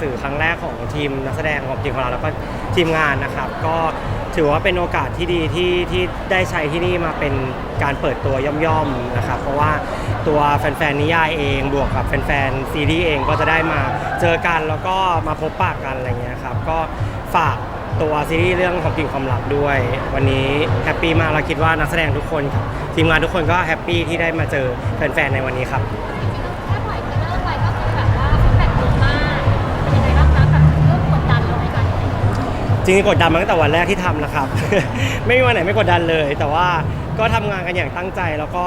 สื่อครั้งแรกของทีมนักแสดงของทีมของเราแล้วก็ทีมงานนะครับ ก็ถือว่าเป็นโอกาสที่ดีที่ที่ได้ใช้ที่นี่มาเป็นการเปิดตัวย่อมๆนะครับ เพราะว่าตัวแฟนๆนิยายเองบวกกับแฟนๆซีรีส์เองก็จะได้มาเจอกันแล้วก็มาพบปะกันอะไรเงี้ยครับก็ฝากตัวซีรีส์เรื่องของกิ่งความลับด้วย วันนี้แฮปปี้มากเราคิดว่านักแสดงทุกคนครับทีมงานทุกคนก็แฮปปี้ที่ได้มาเจอแฟนๆในวันนี้ครับ จริงๆกดดันมาตั้งแต่วันแรกที่ทำนะครับ ไม่มีวันไหนไม่กดดันเลย แต่ว่าก็ทำงานกันอย่างตั้งใจแล้วก็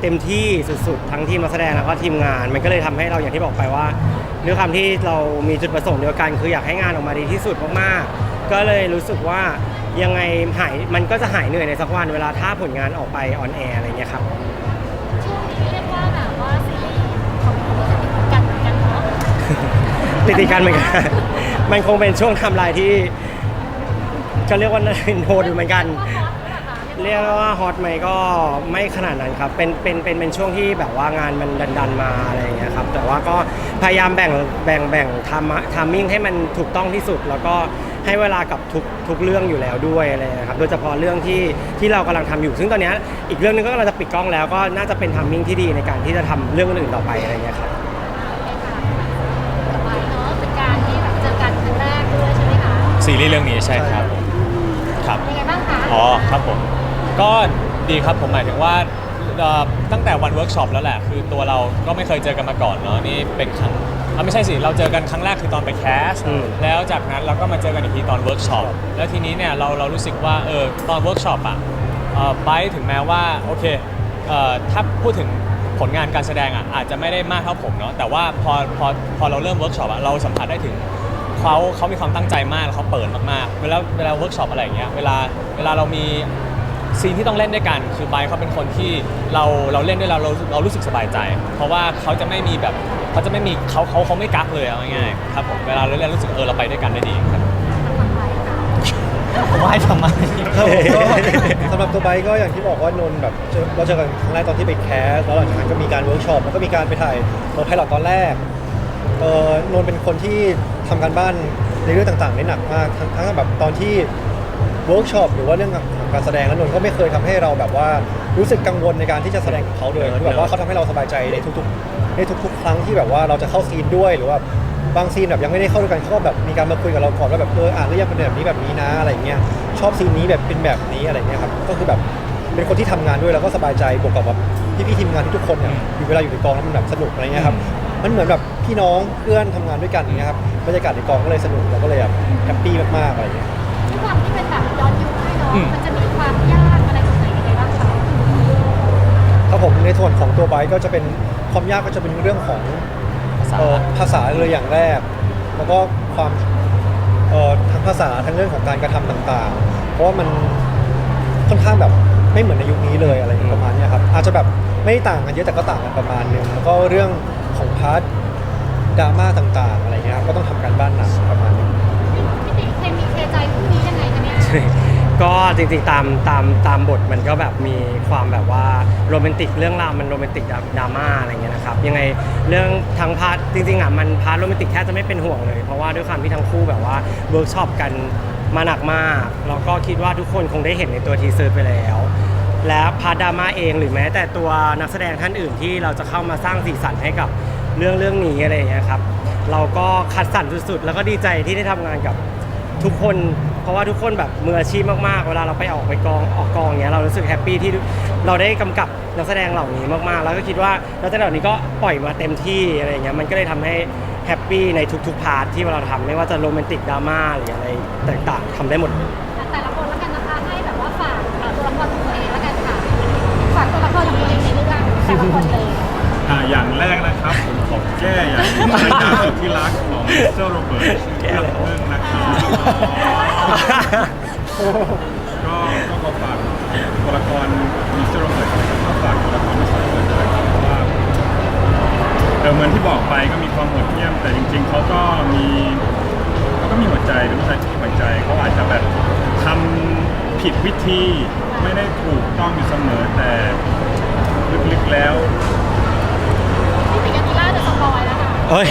เต็มที่สุดๆ ทั้งทีมนักแสดงแล้วก็ทีมงาน มันก็เลยทำให้เราอย่างที่บอกไปว่าด้วยความที่เรามีจุดประสงค์เดียวกัน คืออยากให้งานออกมาดีที่สุดมากๆ ก็เลยรู้สึกว่ายังไงหายมันก็จะหายเหนื่อยในสักวันเวลาถ้าผลงานออกไปออนแอร์อะไรเงี้ยครับ ช่วงนี้เรียกว่าแบบว่าซีรีส์ของคุณก็จะติดกันเหมือนกันเนาะติดติดกันเหมือนกัน มันคงเป็นช่วงไทำลายที่ ก็เรียกว่าโหดอยู่เหมือนกัน เรียกว่าฮอตไหมก็ไม่ขนาดนั้นครับ เป็นเป็นเป็นเป็นช่วงที่แบบว่างานมันดันดันๆมาอะไรอย่างเงี้ยครับ แต่ว่าก็พยายามแบ่งแบ่งแบ่งทำทามมิ่งให้มันถูกต้องที่สุด แล้วก็ให้เวลากับทุกทุกเรื่องอยู่แล้วด้วยอะไรอย่างเงี้ยครับ โดยเฉพาะเรื่องที่ที่เรากำลังทำอยู่ ซึ่งตอนเนี้ยอีกเรื่องหนึงก็กำลังจะปิดกล้องแล้ว ก็น่าจะเป็นทามมิ่งที่ดีในการที่จะทำเรื่องอื่นๆต่อไปอะไรอย่างเงี้ยครับต่อไปเนาะเป็นการที่แบบเจอกันครั้งแรกด้วยใช่ไหมคะ ซีรีส์เรื่องนี้ใช่ครับ ครับ เป็นยังไงบ้างคะอ๋อครับผมก็ดีครับผมหมายถึงว่าเอ่อตั้งแต่วันเวิร์กช็อปแล้วแหละ คือตัวเราก็ไม่เคยเจอกันมาก่อนเนาะนี่เป็นครั้งอะไม่ใช่สิเราเจอกันครั้งแรกคือตอนไปแคสอืม แล้วจากนั้นเราก็มาเจอกันอีกทีตอนเวิร์กช็อปแล้วทีนี้เนี่ยเราเรารู้สึกว่าเออตอนเวิร์กช็อปอะเอ่อไบร์ทถึงแม้ว่าโอเคเอ่อถ้าพูดถึงผลงานการแสดงอะอาจจะไม่ได้มากเท่าผมเนาะแต่ว่าพอพอพอเราเริ่มเวิร์กช็อปอะเราสัมผัสได้ถึง เขาเขามีความตั้งใจมากแล้วเขาเปิดมากๆ เวลาเวลาเวิร์กช็อปอะไรอย่างเงี้ยเวลาเวลาเรามีซีนที่ต้องเล่นด้วยกัน คือไบร์ทเขาเป็นคนที่เราเราเล่นด้วยเราเราเรารู้สึกสบายใจ เพราะว่าเขาจะไม่มีแบบเขาจะไม่มีเขาเขาเขาไม่กักเลยเอาง่ายๆครับผมเวลาเราเล่นรู้สึกเออเราไปด้วยกันได้ดีครับทางฝั่งไทยค่ะไว้ทำไม ครับผมก็สำหรับตัวไบค์ก็อย่างที่บอกว่านนท์แบบเจอเราเจอกันครั้งแรกตอนที่ไปแคสแล้วหลังจากนั้นก็มีการเวิร์กช็อปแล้วก็มีการไปถ่ายตัวไพลอตตอนแรก เออนนท์เป็นคนที่ทำการบ้านในเรื่องต่างๆได้หนักมากทั้งทั้งแบบตอนที่เวิร์กช็อปหรือว่าเรื่องของการแสดงแล้วนนท์ก็ไม่เคยทำให้เราแบบว่ารู้สึกกังวลในการที่จะแสดงกับเขาเลยคือแบบว่าเขาทำให้เราสบายใจในทุกๆในทุก ๆ ครั้งที่แบบว่าเราจะเข้าซีนด้วยหรือว่าบางซีนแบบยังไม่ได้เข้าด้วยกันเขาก็แบบมีการมาคุยกับเราก่อนว่าแบบเอออ่านหรือยังเป็นแบบนี้แบบนี้นะอะไรอย่างเงี้ยชอบซีนนี้แบบเป็นแบบนี้อะไรเงี้ยครับก็คือแบบเป็นคนที่ทำงานด้วยแล้วก็สบายใจบวกกับแบบพี่ๆทีมงานทุกๆคนเนี่ยอยู่เวลาอยู่ในกองแล้วมันแบบสนุกอะไรเงี้ยครับ มันเหมือนแบบพี่น้องเพื่อนทำงานด้วยกันอย่างเงี้ยครับบรรยากาศในกองก็เลยสนุกเราก็เลยแบบแฮปปี้มากๆอะไรเงี้ย ด้วยความที่เป็นแบบย้อนยุคด้วยเนาะ อืม มันจะมีความยากอะไรตรงไหนยังไงบ้างคะครับผมในส่วนของตัวไบค์ก็จะเป็นความยากก็จะเป็นเรื่องของภาษา เอ่อภาษาเลยอย่างแรก แล้วก็ความเอ่อทั้งภาษาทั้งเรื่องของการกระทำต่างๆ เพราะว่ามันค่อนข้างแบบไม่เหมือนในยุคนี้เลยอะไรประมาณเนี้ยครับอาจจะแบบไม่ได้ต่างกันเยอะแต่ก็ต่างกันประมาณนึงแล้วก็เรื่องของ พาร์ทดราม่าต่างๆ อะไรเงี้ยครับก็ต้องทำการบ้านหนักประมาณนึงพี่ติ๊กเคมีเคใจคู่นี้ยังไงคะเนี่ยก็จริงๆตามตามตามบทมันก็แบบมีความแบบว่าโรแมนติกเรื่องราวมันโรแมนติกดราม่าอะไรเงี้ยนะครับยังไงเรื่องทั้งพาร์ทจริงๆอะมันพาร์ทโรแมนติกแทบจะไม่เป็นห่วงเลย เพราะว่าด้วยความที่ทั้งคู่แบบว่าเวิร์กช็อปกันมาหนักมากแล้วก็คิดว่าทุกคนคงได้เห็นในตัวทีเซอร์ไปแล้ว และพาร์ทดราม่าเองหรือแม้แต่ตัวนักแสดงท่านอื่นที่เราจะเข้ามาสร้างสีสันให้กับ เรื่องเรื่องนี้อะไรอย่างเงี้ยครับ เราก็คัดสรรสุดๆ แล้วก็ดีใจที่ได้ทำงานกับทุกคน เพราะว่าทุกคนแบบมืออาชีพมากๆ เวลาเราไปออกไปกองออกกองเงี้ยเรารู้สึกแฮปปี้ที่เราได้กำกับนักแสดงเหล่านี้มากๆ แล้วก็คิดว่านักแสดงเหล่านี้ก็ปล่อยมาเต็มที่อะไรเงี้ยมันก็เลยทำให้แฮปปี้ในทุกๆพาร์ทที่เราทำไม่ว่าจะโรแมนติกดราม่าหรืออะไรต่างๆทำได้หมดเลย แต่ละคนแล้วกันนะคะให้แบบว่าฝากเอ่อตัวละครของตัวเองแล้วกันค่ะฝากตัวละครของตัวเองในเรื่องแต่ละคนเลย แก้อย่างภรรยาสุดที่รักของเตอร์โรเบิร์ตเรื่องเลยเรื่องนะครับก็ก็ขอฝากตัวละครมิสเตอร์โรเบิร์ตก็ฝากตัวละครมิสเตอร์โรเบิร์ตด้วยครับเพราะว่าเออเหมือนที่บอกไปก็มีความโหดเหี้ยม แต่จริง ๆเขาก็มีเขาก็มีหัวใจเป็นผู้ชายที่มีหัวใจเขาอาจจะแบบทำผิดวิธีไม่ได้ถูกต้องอยู่เสมอแต่ลึกๆแล้ว พี่ติ๊กกับกีฬาจะสปอยแล้วค่ะ เฮ้ย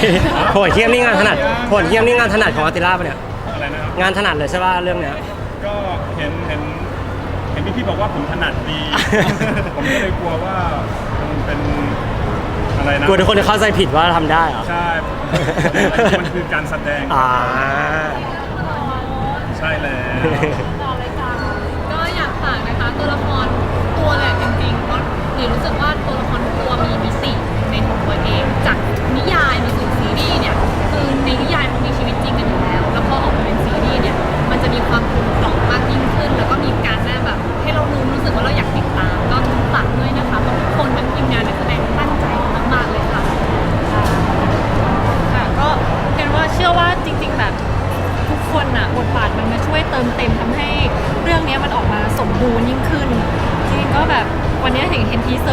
โหดเทียมนี่งานถนัดโหดเทียมนี่งานถนัดของอาติล่าปะเนี่ย อะไรนะครับ งานถนัดเลยใช่ป่ะเรื่องเนี้ย ก็เห็นเห็นเห็นพี่พี่ๆบอกว่าผมถนัดดี ผมก็เลยกลัวว่ามันเป็นอะไรนะกลัวทุกคนจะเข้าใจผิดว่าทำได้เหรอ ใช่มันคือการแสดงอ่า ใช่แล้ว ต่อเลยค่ะก็อยากฝากนะคะตัวละครตัวแหละจริงๆเพราะหนูรู้สึกว่าตัวละคร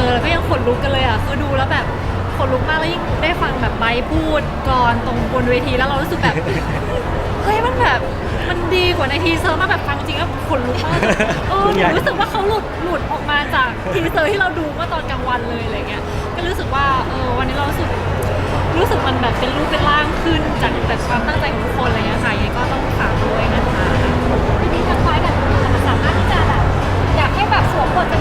อร์แล้วก็ยังขนลุกกันเลยอะคือดูแล้วแบบขนลุกมากแล้วยิ่งได้ฟังแบบไบร์ทพูดกรอนตรงบนเวทีแล้วเรารู้สึกแบบ เฮ้ยมันแบบมันดีกว่าในทีเซอร์มากแบบฟังจริงแล้วขนลุกมากเออหนูรู้สึกว่าเขาหลุดหลุดออกมาจากทีเซอร์ที่เราดูเมื่อตอนกลางวันเลยอะไรเงี้ยก็รู้สึกว่าเออวันนี้เรารู้สึกรู้สึกมันแบบเป็นรูปเป็นร่างขึ้นจากแต่ความตั้งใจของทุกคนอะไรเงี้ยค่ะยังไงก็ต้องฝากด้วยนะคะทีนี้ทางไฟกับมันสามารถที่จะแบบอยากให้แบบสวมบทเป็น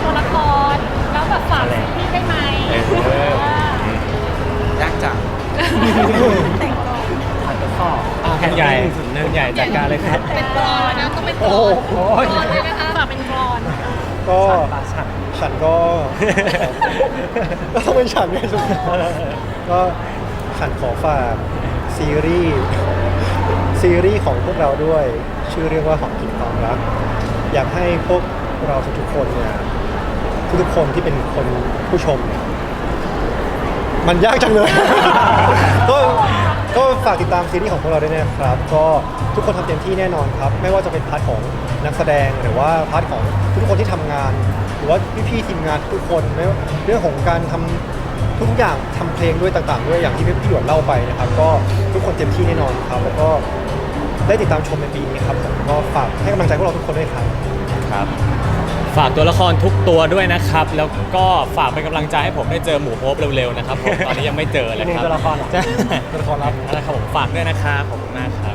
โอ้อนโหกรอนเลยนะคะฝากเป็นกรอนก็ปลาฉันฉันก็ ก็ต้องเป็นฉันไงสุดก็ฉันขอฝากซีรีส์ซีรีส์ของพวกเราด้วย ชื่อเรื่องว่าหอมกลิ่นความรัก อยากให้พวกเราทุกๆคนเนี่ยทุกๆคนที่เป็นคนผู้ชมเนี่ยมันยากจังเลย ก็ก็ฝากติดตามซีรีส์ของพวกเราด้วยนะครับ ก็ ทุกคนทำเต็มที่แน่นอนครับ ไม่ว่าจะเป็นพาร์ทของนักแสดงหรือว่าพาร์ทของทุกคนที่ทำงาน หรือว่าพี่ๆทีมงานทุกคนไม่ว่าเรื่องของการทำทุกอย่างทำเพลงด้วยต่างๆด้วยอย่างที่พี่หยวนเล่าไปนะครับ ก็ทุกคนเต็มที่แน่นอนครับ แล้วก็ได้ติดตามชมในปีนี้ครับผมก็ฝากให้กำลังใจพวกเราทุกคนด้วยครับครับ ฝากตัวละครทุกตัวด้วยนะครับ แล้วก็ฝากเป็นกำลังใจให้ผมได้เจอหมูโฮปเร็วๆนะครับผมตอนนี้ยังไม่เจอเลยครับนี่ตัวละครเหรอใช่ตัวละครลับนะครับผมฝากด้วยนะครับขอบคุณมากครับ